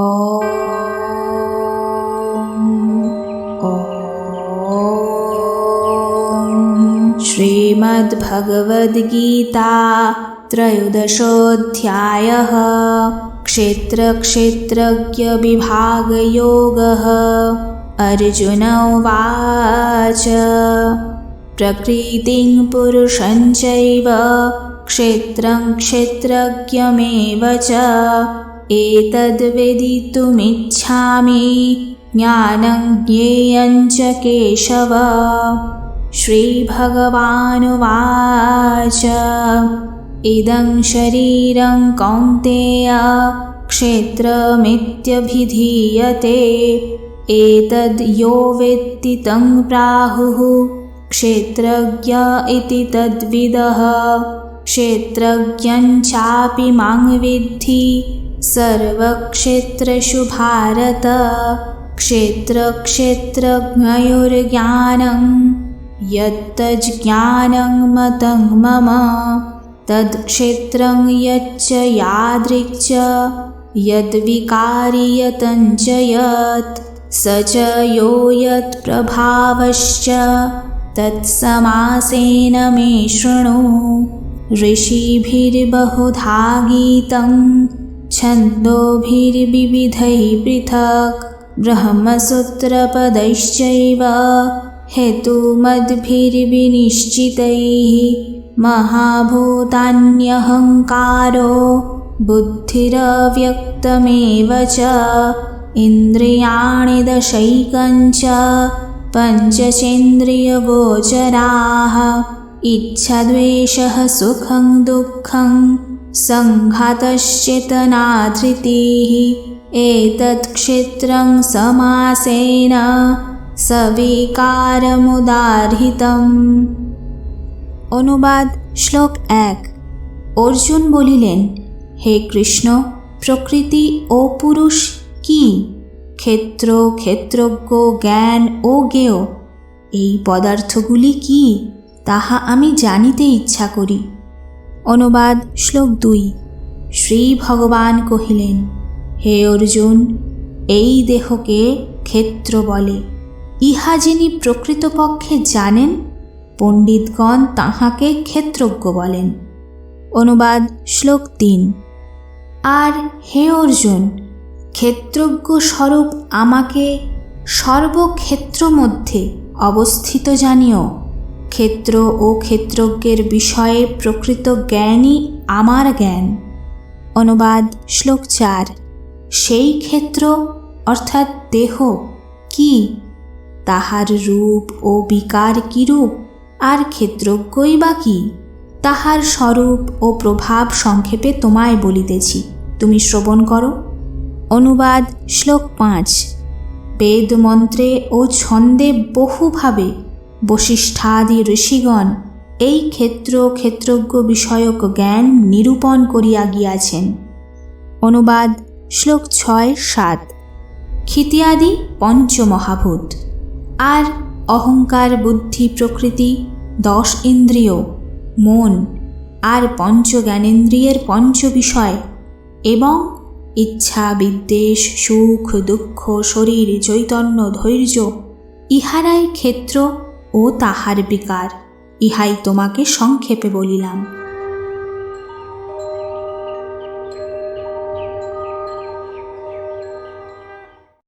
श्रीमद्भगवद्गीता त्रयोदशोऽध्यायः क्षेत्रक्षेत्रज्ञविभागयोगः अर्जुन उवाच। प्रकृतिं पुरुषं चैव क्षेत्रं क्षेत्रज्ञमेव च एतद्वेदितुमिच्छामि ज्ञानं ज्ञेयं च केशव। श्रीभगवानुवाच। इदं शरीरं कौन्तेय। क्षेत्रमित्यभिधीयते। एतद् यो वेत्ति तं प्राहुः। क्षेत्रज्ञ इति तद्विदः। क्षेत्रज्ञञ्चापि मां विद्धि सर्वक्षेत्रेषु भारत क्षेत्रक्षेत्रज्ञयोर्ज्ञानं यत्तज्ज्ञानं मतं मम तत्क्षेत्रं यच्च यादृक् यद्विकारि यतञ्च यत् स च यो यत्प्रभावश्च तत्समासेन मे शृणु ऋषिभिर्बहुधा गीतं छन्दोभिर्विविधैः पृथक्। ब्रह्मसूत्रपदैश्चैव हेतुमद्भिर्विनिश्चितैः। महाभूतान्यहङ्कारो बुद्धिरव्यक्तमेव च। इन्द्रियाणि दशैकञ्च पञ्चचेन्द्रियगोचराः। इच्छद्वेषः सुखं दुःखं सङ्घातश्चेतनाधृतिः एतत् क्षेत्रं समासेन সবিকারমুদাহৃতম অনুবাদ শ্লোক এক অর্জুন বলিলেন হে কৃষ্ণ প্রকৃতি ও পুরুষ কি ক্ষেত্র ক্ষেত্রজ্ঞ জ্ঞান ও জ্ঞেয় এই পদার্থগুলি কি তাহা আমি জানিতে ইচ্ছা করি অনুবাদ শ্লোক দুই। শ্রী ভগবান কহিলেন, হে অর্জুন, এই দেহকে ক্ষেত্র বলে। ইহা যিনি প্রকৃতপক্ষে জানেন, পণ্ডিতগণ তাহাকে ক্ষেত্রজ্ঞ বলেন। অনুবাদ শ্লোক তিন। আর হে অর্জুন, ক্ষেত্রজ্ঞ স্বরূপ আমাকে সর্বক্ষেত্র মধ্যে অবস্থিত জানিও। ক্ষেত্র ও ক্ষেত্রজ্ঞের বিষয়ে প্রকৃত জ্ঞানই আমার জ্ঞান। অনুবাদ, শ্লোক চার। সেই ক্ষেত্র, অর্থাৎ দেহ, কি? তাহার রূপ ও বিকার কিরূপ? আর ক্ষেত্রজ্ঞই বা কি? তাহার স্বরূপ ও প্রভাব সংক্ষেপে তোমায় বলিতেছি, তুমি শ্রবণ করো। অনুবাদ, শ্লোক পাঁচ। বেদ মন্ত্রে ও ছন্দে বহুভাবে বশিষ্ঠাদি ঋষিগণ এই ক্ষেত্র ক্ষেত্রজ্ঞ বিষয়ক জ্ঞান নিরূপণ করিয়া গিয়াছেন। অনুবাদ, শ্লোক ছয়, সাত। ক্ষিতিয়াদি পঞ্চমহাভূত। আর অহংকার বুদ্ধি প্রকৃতি, দশ ইন্দ্রিয়, মন, আর পঞ্চ জ্ঞানেন্দ্রিয়ের পঞ্চ বিষয় এবং ইচ্ছা, বিদ্বেষ, সুখ, দুঃখ, শরীর, চৈতন্য, ধৈর্য, ইহারাই ক্ষেত্র ও তাহার বিকার ইহাই তোমাকে সংক্ষেপে বলিলাম।